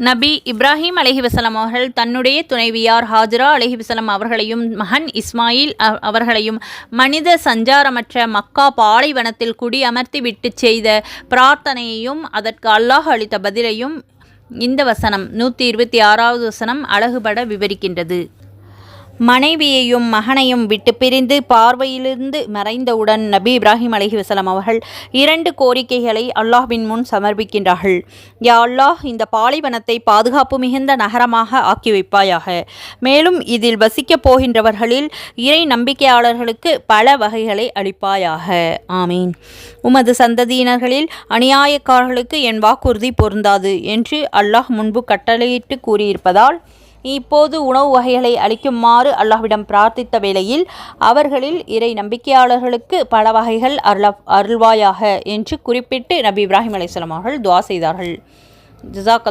நபி இப்ராஹிம் அலஹிவசலம் அவர்கள் தன்னுடைய துணைவியார் ஹாஜரா அலஹிவசலம் அவர்களையும் மகன் இஸ்மாயில் அவர்களையும் மனித சஞ்சாரமற்ற மக்கா பாலைவனத்தில் குடியமர்த்திவிட்டு செய்த பிரார்த்தனையையும் அதற்கு அல்லாஹ் அளித்த பதிலையும் இந்த வசனம் நூற்றி இருபத்தி ஆறாவது வசனம் அழகுபட விவரிக்கின்றது. மனைவியையும் மகனையும் விட்டு பிரிந்து பார்வையிலிருந்து மறைந்தவுடன் நபி இப்ராஹிம் அலஹி வசலம் அவர்கள் இரண்டு கோரிக்கைகளை அல்லாஹ்வின் முன் சமர்ப்பிக்கின்றார்கள். யா அல்லாஹ் இந்த பாலைவனத்தை பாதுகாப்பு மிகுந்த நகரமாக ஆக்கி வைப்பாயாக. மேலும் இதில் வசிக்கப் போகின்றவர்களில் இறை நம்பிக்கையாளர்களுக்கு பல வகைகளை அளிப்பாயாக. ஆமீன். உமது சந்ததியினர்களில் அநியாயக்காரர்களுக்கு என் வாக்குறுதி பொருந்தாது என்று அல்லாஹ் முன்பு கட்டளையிட்டு கூறியிருப்பதால் இப்போது உணவு வகைகளை அளிக்குமாறு அல்லாஹ்விடம் பிரார்த்தித்த வேளையில் அவர்களில் இறை நம்பிக்கையாளர்களுக்கு பல வகைகள் அருள அருள்வாயாக என்று குறிப்பிட்டு நபி இப்ராஹிம் அலிஸ்லாம் அவர்கள் துவா செய்தார்கள். ஜிசாக்